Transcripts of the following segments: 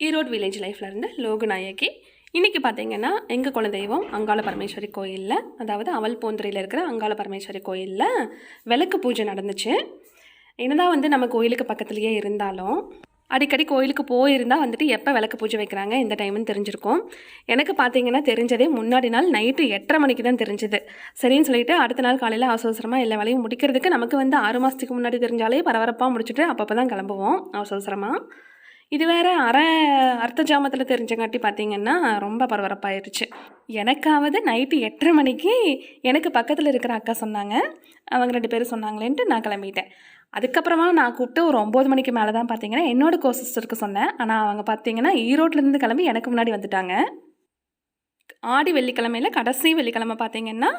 Erode village லைஃப்லேருந்து Loganayaki. இன்றைக்கி பார்த்தீங்கன்னா எங்கள் குலதெய்வம் அங்காள பரமேஸ்வரி கோயிலில் அதாவது அவல் போந்துறையில் இருக்கிற அங்காள பரமேஸ்வரி கோயிலில் விளக்கு பூஜை நடந்துச்சு. என்னதான் வந்து நம்ம கோயிலுக்கு பக்கத்துலேயே இருந்தாலும் அடிக்கடி கோயிலுக்கு போயிருந்தால் வந்துட்டு எப்போ விளக்கு பூஜை வைக்கிறாங்க இந்த டைம்னு தெரிஞ்சிருக்கும். எனக்கு பார்த்தீங்கன்னா தெரிஞ்சதே முன்னாடி நாள் நைட்டு எட்டரை மணிக்கு தான் தெரிஞ்சது. சரின்னு சொல்லிட்டு அடுத்த நாள் காலையில் அவசரமாக எல்லா வேலையும் முடிக்கிறதுக்கு நமக்கு வந்து ஆறு மாதத்துக்கு முன்னாடி தெரிஞ்சாலே பரபரப்பாக முடிச்சுட்டு அப்பப்போ தான் கிளம்புவோம் அவசரமாக இது வேறு அரை அர்த்த ஜாமத்தில் தெரிஞ்சங்காட்டி பார்த்தீங்கன்னா ரொம்ப பரபரப்பாயிருச்சு. எனக்காவது நைட்டு எட்டரை மணிக்கு எனக்கு பக்கத்தில் இருக்கிற அக்கா சொன்னாங்க. அவங்க ரெண்டு பேரும் சொன்னாங்களேன்ட்டு நான் கிளம்பிட்டேன். அதுக்கப்புறமா நான் கூப்பிட்டு ஒரு ஒம்பது மணிக்கு மேலே தான் பார்த்தீங்கன்னா என்னோட கோ சிஸ்டருக்கு சொன்னேன். ஆனால் அவங்க பார்த்தீங்கன்னா ஈரோட்லேருந்து கிளம்பி எனக்கு முன்னாடி வந்துட்டாங்க. ஆடி வெள்ளிக்கிழமையில் கடைசி வெள்ளிக்கிழமை பார்த்தீங்கன்னா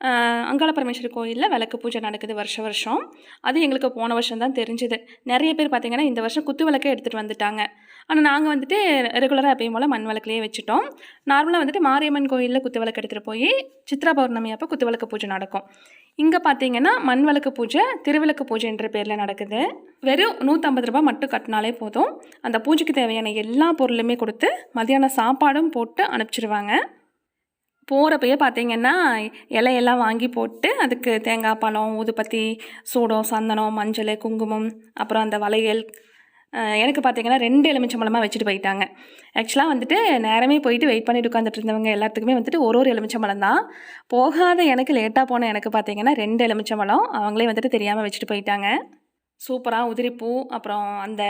ஆஹ், அங்காள பரமேஸ்வரி கோயிலில் விளக்கு பூஜை நடக்குது வருஷ வருஷம். அது எங்களுக்கு போன வருஷம் தான் தெரிஞ்சுது. நிறைய பேர் பார்த்தீங்கன்னா இந்த வருஷம் குத்து விளக்கே எடுத்துகிட்டு வந்துட்டாங்க. ஆனால் நாங்கள் வந்துட்டு ரெகுலராக எப்பயும் போல் மண் விளக்குலேயே வச்சுட்டோம். நார்மலாக வந்துட்டு மாரியம்மன் கோயிலில் குத்து விளக்கு எடுத்துகிட்டு போய் சித்ரா பௌர்ணமி அப்போ குத்து விளக்கு பூஜை நடக்கும். இங்கே பார்த்தீங்கன்னா மண் விளக்கு பூஜை திருவிளக்கு பூஜைன்ற பேரில் நடக்குது. வெறும் நூற்றம்பது ரூபாய் மட்டும் கட்டினாலே போதும். அந்த பூஜைக்கு தேவையான எல்லா பொருளுமே கொடுத்து மதியானம் சாப்பாடும் போட்டு அனுப்பிச்சிருவாங்க. போகிறப்பயே பார்த்தீங்கன்னா இலையெல்லாம் வாங்கி போட்டு அதுக்கு தேங்காய் பழம் ஊதுபத்தி சூடம் சந்தனம் மஞ்சள் குங்குமம் அப்புறம் அந்த வளையல் எனக்கு பார்த்தீங்கன்னா ரெண்டு எலுமிச்சம்பழமாக வச்சுட்டு போயிட்டாங்க. ஆக்சுவலாக வந்துட்டு நேரமே போயிட்டு வெயிட் பண்ணிட்டு உட்காந்துட்டு இருந்தவங்க எல்லாத்துக்குமே வந்துட்டு ஒரு ஒரு எலுமிச்சம்பழம் தான். போகாத எனக்கு லேட்டாக போன எனக்கு பார்த்தீங்கன்னா ரெண்டு எலுமிச்சம்பழம் அவங்களே வந்துட்டு தெரியாமல் வச்சுட்டு போயிட்டாங்க. சூப்பராக உதிரிப்பூ அப்புறம் அந்த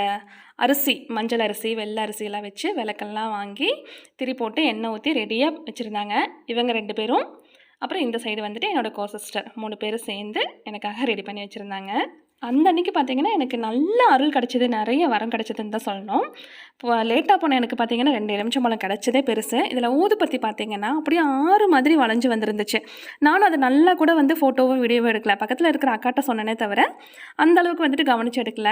அரிசி மஞ்சள் அரிசி வெள்ளை அரிசியெல்லாம் வச்சு விளக்கெல்லாம் வாங்கி திரி போட்டு எண்ணெய் ஊற்றி ரெடியாக வச்சுருந்தாங்க. இவங்க ரெண்டு பேரும். அப்புறம் இந்த சைடு வந்துட்டு என்னோடய கோ சிஸ்டர் மூணு பேரும் சேர்ந்து எனக்காக ரெடி பண்ணி வச்சுருந்தாங்க. அந்த அன்னைக்கு பார்த்தீங்கன்னா எனக்கு நல்ல அருள் கிடச்சிது. நிறைய வரம் கிடச்சிதுன்னு தான் சொல்லணும். இப்போ லேட்டாக போன எனக்கு பார்த்தீங்கன்னா ரெண்டு எலுமிச்சம்பழம் கிடச்சதே பெருசு. இதில் ஊதுபத்தி பார்த்தீங்கன்னா அப்படியே ஆறு மாதிரி வளைஞ்சு வந்துருந்துச்சு. நானும் அதை நல்லா கூட வந்து ஃபோட்டோவும் வீடியோவோ எடுக்கல. பக்கத்தில் இருக்கிற அக்காட்ட சொன்னனே தவிர அந்த அளவுக்கு வந்துட்டு கவனிச்சு எடுக்கல.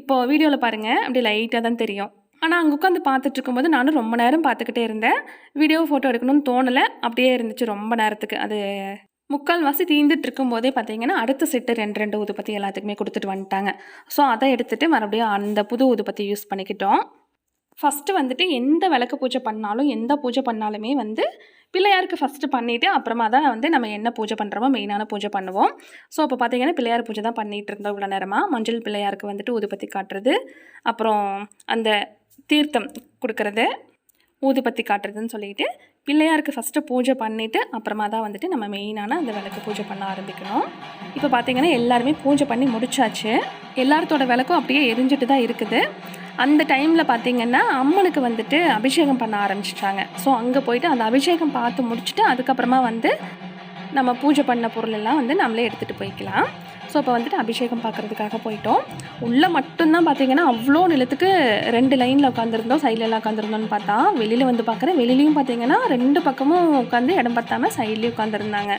இப்போ வீடியோவில் பாருங்கள் அப்படி லைட்டாக தான் தெரியும். ஆனால் அங்கே உட்காந்து பார்த்துட்டு இருக்கும்போது நானும் ரொம்ப நேரம் பார்த்துக்கிட்டே இருந்தேன். வீடியோ ஃபோட்டோ எடுக்கணும்னு தோணலை. அப்படியே இருந்துச்சு ரொம்ப நேரத்துக்கு. அது முக்கால்வாசி தீந்துட்டு இருக்கும்போதே பார்த்தீங்கன்னா அடுத்த செட்டு ரெண்டு ரெண்டு ஊதுபத்தி எல்லாத்துக்குமே கொடுத்துட்டு வந்துட்டாங்க. ஸோ அதை எடுத்துகிட்டு மறுபடியும் அந்த புது ஊதுபத்தி யூஸ் பண்ணிக்கிட்டோம். ஃபஸ்ட்டு வந்துட்டு எந்த விளக்கு பூஜை பண்ணாலும் எந்த பூஜை பண்ணாலுமே வந்து பிள்ளையாருக்கு ஃபஸ்ட்டு பண்ணிவிட்டு அப்புறமா தான் வந்து நம்ம என்ன பூஜை பண்ணுறோமோ மெயினான பூஜை பண்ணுவோம். ஸோ இப்போ பார்த்தீங்கன்னா பிள்ளையார் பூஜை தான் பண்ணிகிட்டு இருந்தோம் இவ்வளோ நேரமாக மஞ்சள் பிள்ளையாருக்கு வந்துட்டு ஊதுபத்தி காட்டுறது அப்புறம் அந்த தீர்த்தம் கொடுக்கறது ஊதுபத்தி காட்டுறதுன்னு சொல்லிட்டு பிள்ளையாருக்கு ஃபஸ்ட்டு பூஜை பண்ணிவிட்டு அப்புறமா தான் வந்துட்டு நம்ம மெயினான அந்த விளக்கு பூஜை பண்ண ஆரம்பிக்கணும். இப்போ பார்த்திங்கன்னா எல்லாருமே பூஜை பண்ணி முடிச்சாச்சு. எல்லாத்தோட விளக்கும் அப்படியே எரிஞ்சிட்டு தான் இருக்குது. அந்த டைமில் பார்த்திங்கன்னா அம்மனுக்கு வந்துட்டு அபிஷேகம் பண்ண ஆரம்பிச்சிட்டாங்க. ஸோ அங்கே போயிட்டு அந்த அபிஷேகம் பார்த்து முடிச்சுட்டு அதுக்கப்புறமா வந்து நம்ம பூஜை பண்ண பொருளெல்லாம் வந்து நம்மளே எடுத்துகிட்டு போய்க்கலாம். ஸோ அப்போ வந்துட்டு அபிஷேகம் பார்க்குறதுக்காக போயிட்டோம். உள்ளே மட்டும்தான் பார்த்தீங்கன்னா அவ்வளோ நிலத்துக்கு ரெண்டு லைனில் உட்காந்துருந்தோம் சைடில் எல்லாம் உட்காந்துருந்தோம்னு பார்த்தா. வெளியில் வந்து பார்க்குறேன் வெளியிலையும் பார்த்தீங்கன்னா ரெண்டு பக்கமும் உட்காந்து இடம் பார்த்தாம சைட்லேயும் உட்காந்துருந்தாங்க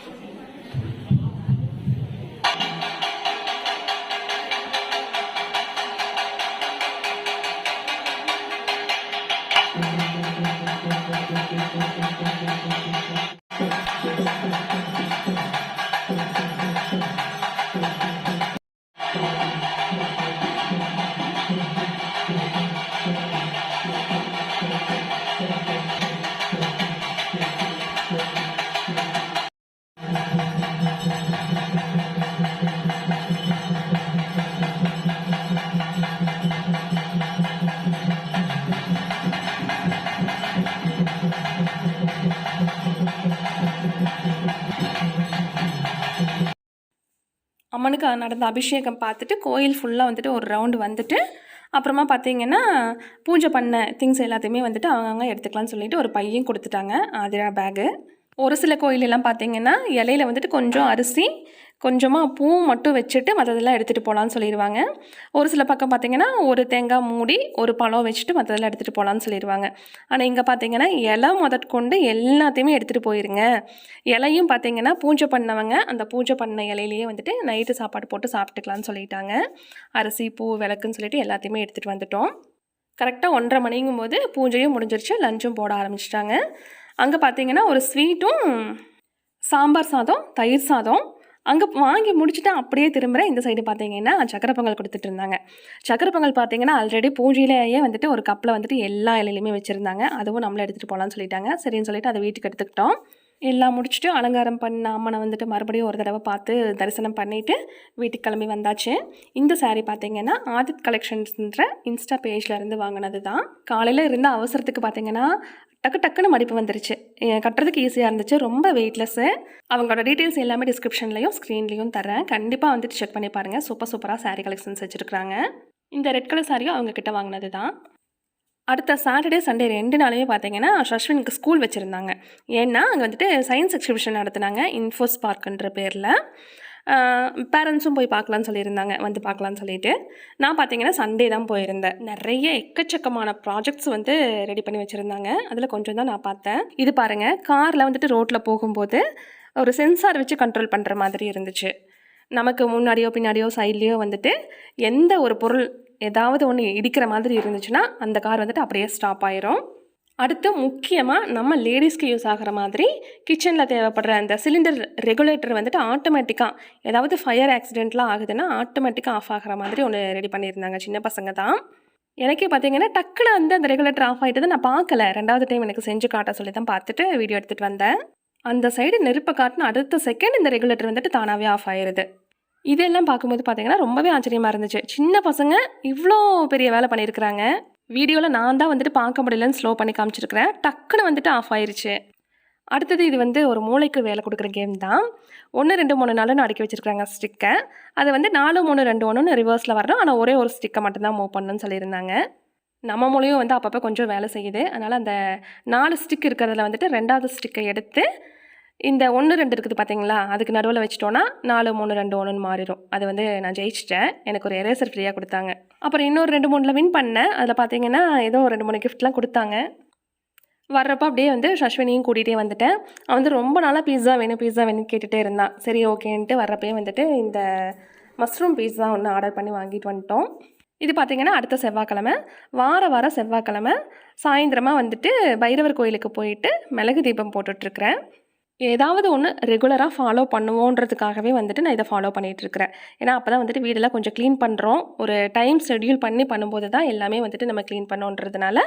அம்மனுக்கு நடந்த அபிஷேகம் பார்த்துட்டு கோயில் ஃபுல்லாக வந்துட்டு ஒரு ரவுண்டு வந்துட்டு அப்புறமா பார்த்தீங்கன்னா பூஜை பண்ண திங்ஸ் எல்லாத்தையுமே வந்துட்டு அவங்கவுங்க எடுத்துக்கலாம்னு சொல்லிட்டு ஒரு பையன் கொடுத்துட்டாங்க ஆதிரா பேகு ஒரு சில கோயிலெல்லாம் பார்த்தீங்கன்னா இலையில வந்துட்டு கொஞ்சம் அரிசி கொஞ்சமாக பூ மட்டும் வச்சுட்டு மற்றதெல்லாம் எடுத்துகிட்டு போகலான்னு சொல்லிடுவாங்க ஒரு சில பக்கம் பார்த்திங்கன்னா ஒரு தேங்காய் மூடி ஒரு பழம் வச்சுட்டு மற்றதெல்லாம் எடுத்துகிட்டு போகலான்னு சொல்லிடுவாங்க ஆனால் இங்கே பார்த்தீங்கன்னா இலை முதற்கொண்டு எல்லாத்தையுமே எடுத்துகிட்டு போயிருங்க. இலையும் பார்த்தீங்கன்னா பூஜை பண்ணவங்க அந்த பூஜை பண்ண இலையிலேயே வந்துட்டு நைட்டு சாப்பாடு போட்டு சாப்பிட்டுக்கலான்னு சொல்லிட்டாங்க. அரிசி பூ விளக்குன்னு சொல்லிட்டு எல்லாத்தையுமே எடுத்துகிட்டு வந்துட்டோம். கரெக்டாக ஒன்றரை மணிங்கும் போது பூஜையும் முடிஞ்சிருச்சு லஞ்சும் போட ஆரம்பிச்சிட்டாங்க. அங்கே பார்த்தீங்கன்னா ஒரு ஸ்வீட்டும் சாம்பார் சாதம் தயிர் சாதம் அங்கே வாங்கி முடிச்சுட்டு அப்படியே திரும்புகிறேன் இந்த சைடு பார்த்தீங்கன்னா சக்கரை பொங்கல் கொடுத்துட்டு இருந்தாங்க. சக்கரை பொங்கல் பார்த்தீங்கன்னா ஆல்ரெடி பூஜையிலேயே வந்துட்டு ஒரு கப்பில் வந்துட்டு எல்லா இலையிலையுமே வச்சுருந்தாங்க. அதுவும் நம்மளே எடுத்துகிட்டு போகலான்னு சொல்லிட்டாங்க. சரின்னு சொல்லிட்டு அதை வீட்டுக்கு எடுத்துக்கிட்டோம். எல்லாம் முடிச்சுட்டு அலங்காரம் பண்ண அம்மனை வந்துட்டு மறுபடியும் ஒரு தடவை பார்த்து தரிசனம் பண்ணிவிட்டு வீட்டுக்கு கிளம்பி வந்தாச்சு. இந்த சாரீ பார்த்தீங்கன்னா ஆதித் கலெக்ஷன்ஸ்ன்ற இன்ஸ்டா பேஜ்லேருந்து வாங்கினது தான். காலையில் இருந்த அவசரத்துக்கு பார்த்தீங்கன்னா டக்கு டக்குன்னு மடிப்பு வந்துருச்சு. கட்டுறதுக்கு ஈஸியாக இருந்துச்சு. ரொம்ப வெயிட்லெஸ்ஸு அவங்களோட டீட்டெயில்ஸ் எல்லாமே டிஸ்கிரிப்ஷன்லையும் ஸ்க்ரீன்லேயும் தரேன் கண்டிப்பாக வந்துட்டு செக் பண்ணி பாருங்கள் சூப்பர் சூப்பராக சாரீ கலெக்ஷன்ஸ் வச்சுருக்காங்க இந்த ரெட் கலர் சாரியும் அவங்க கிட்ட வாங்கினது தான். அடுத்த சாட்டர்டே சண்டே ரெண்டு நாளுமே பார்த்தீங்கன்னா ஷஸ்வினுக்கு ஸ்கூல் வச்சுருந்தாங்க. ஏன்னா அங்கே வந்துட்டு சயின்ஸ் எக்ஸிபிஷன் நடத்துனாங்க இன்ஃபோஸ் பார்க்குன்ற பேரில். பேரண்ட்ஸும் போய் பார்க்கலான்னு சொல்லியிருந்தாங்க வந்து பார்க்கலான்னு சொல்லிட்டு. நான் பார்த்தீங்கன்னா சண்டே தான் போயிருந்தேன். நிறைய எக்கச்சக்கமான ப்ராஜெக்ட்ஸ் வந்து ரெடி பண்ணி வச்சுருந்தாங்க. அதில் கொஞ்சம் தான் நான் பார்த்தேன். இது பாருங்கள் காரில் வந்துட்டு ரோட்டில் போகும்போது ஒரு சென்சார் வச்சு கண்ட்ரோல் பண்ணுற மாதிரி இருந்துச்சு. நமக்கு முன்னாடியோ பின்னாடியோ சைட்லேயோ வந்துட்டு எந்த ஒரு பொருள் ஏதாவது ஒன்று இடிக்கிற மாதிரி இருந்துச்சுன்னா அந்த கார் வந்துட்டு அப்படியே ஸ்டாப் ஆயிரும். அடுத்து முக்கியமாக நம்ம லேடிஸ்க்கு யூஸ் ஆகிற மாதிரி கிச்சனில் தேவைப்படுற அந்த சிலிண்டர் ரெகுலேட்டர் வந்துட்டு ஆட்டோமேட்டிக்காக ஏதாவது ஃபயர் ஆக்சிடெண்ட்லாம் ஆகுதுன்னா ஆட்டோமேட்டிக்காக ஆஃப் ஆகிற மாதிரி ஒன்று ரெடி பண்ணியிருந்தாங்க. சின்ன பசங்க தான். எனக்கே பார்த்தீங்கன்னா டக்குன்னு வந்து அந்த ரெகுலேட்டர் ஆஃப் ஆகிட்டது நான் பார்க்கல ரெண்டாவது டைம் எனக்கு செஞ்சு காட்ட சொல்லி தான் பார்த்துட்டு வீடியோ எடுத்துகிட்டு வந்தேன். அந்த சைடு நெருப்பை காட்டின அடுத்த செகண்ட் இந்த ரெகுலேட்டர் வந்துட்டு தானாகவே ஆஃப் ஆயிடுது இதெல்லாம் பார்க்கும்போது பார்த்தீங்கன்னா ரொம்பவே ஆச்சரியமாக இருந்துச்சு. சின்ன பசங்க இவ்வளோ பெரிய வேலை பண்ணியிருக்கிறாங்க. வீடியோவில் நான் தான் வந்துட்டு பார்க்க முடியலன்னு ஸ்லோ பண்ணி காமிச்சிருக்கிறேன். டக்குன்னு வந்துட்டு ஆஃப் ஆயிருச்சு. அடுத்தது இது வந்து ஒரு மூளைக்கு வேலை கொடுக்குற கேம் தான். ஒன்று ரெண்டு மூணு நாளுன்னு அடுக்கி வச்சுருக்காங்க ஸ்டிக்கை அது வந்து நாலு மூணு ரெண்டு ஒன்றுன்னு ரிவர்ஸில் வரணும். ஆனால் ஒரே ஒரு ஸ்டிக்கை மட்டும்தான் மூவ் பண்ணணும்னு சொல்லியிருந்தாங்க. நம்ம மூலையும் வந்து அப்பப்போ கொஞ்சம் வேலை செய்யுது. அதனால் அந்த நாலு ஸ்டிக் இருக்கிறதுல வந்துட்டு ரெண்டாவது ஸ்டிக்கை எடுத்து இந்த ஒன்று ரெண்டு இருக்குது பார்த்தீங்களா அதுக்கு நடுவில் வச்சிட்டோன்னா நாலு மூணு ரெண்டு ஒன்றுன்னு மாறிடும். அது வந்து நான் ஜெயிச்சிட்டேன். எனக்கு ஒரு எரேசர் ஃப்ரீயாக கொடுத்தாங்க. அப்புறம் இன்னொரு ரெண்டு மூணில் வின் பண்ணேன். அதில் பார்த்தீங்கன்னா ஏதோ ஒரு ரெண்டு மூணு கிஃப்ட்லாம் கொடுத்தாங்க. வர்றப்போ அப்படியே வந்து சஸ்வினியும் கூட்டிகிட்டே வந்துட்டேன். அவன் வந்து ரொம்ப நாளாக பீஸா வேணும் பீஸா வேணும்னு கேட்டுகிட்டே இருந்தான். சரி ஓகேன்ட்டு வர்றப்பயே வந்துட்டு இந்த மஷ்ரூம் பீஸா ஒன்று ஆர்டர் பண்ணி வாங்கிட்டு வந்துட்டோம். இது பார்த்திங்கன்னா அடுத்த செவ்வாய்க்கிழமை. வார வாரம் செவ்வாய்க்கிழமை சாயந்தரமாக வந்துட்டு பைரவர் கோயிலுக்கு போயிட்டு மிளகு தீபம் போட்டுட்ருக்குறேன் ஏதாவது ஒன்று ரெகுலராக ஃபாலோ பண்ணுவோன்றதுக்காகவே வந்துட்டு நான் இதை ஃபாலோ பண்ணிகிட்ருக்கிறேன் ஏன்னா அப்போ தான் வந்துட்டு வீடெல்லாம் கொஞ்சம் க்ளீன் பண்ணுறோம் ஒரு டைம் ஷெடியூல் பண்ணி பண்ணும்போது தான் எல்லாமே வந்துட்டு நம்ம க்ளீன் பண்ணோன்றதுனால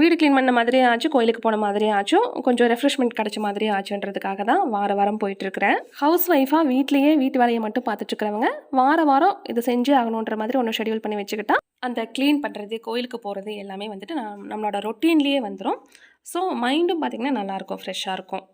வீடு க்ளீன் பண்ண மாதிரியே ஆச்சு கோயிலுக்கு போன மாதிரியே ஆச்சும் கொஞ்சம் ரெஃப்ரெஷ்மெண்ட் கிடச்ச மாதிரியே ஆச்சுன்றதுக்காக தான் வார வாரம் போயிட்டுருக்கிறேன். ஹவுஸ் ஒய்ஃபாக வீட்லேயே வீட்டு வேலையை மட்டும் பார்த்துட்ருக்கிறவங்க வார வாரம் இது செஞ்சே ஆகணுன்ற மாதிரி ஒன்று ஷெட்யூல் பண்ணி வச்சுக்கிட்டா அந்த க்ளீன் பண்ணுறது கோயிலுக்கு போகிறது எல்லாமே வந்துட்டு நான் நம்மளோட ரொட்டீன்லேயே வந்துடும் ஸோ மைண்டும் பார்த்திங்கன்னா நல்லாயிருக்கும் ஃப்ரெஷ்ஷாக இருக்கும்.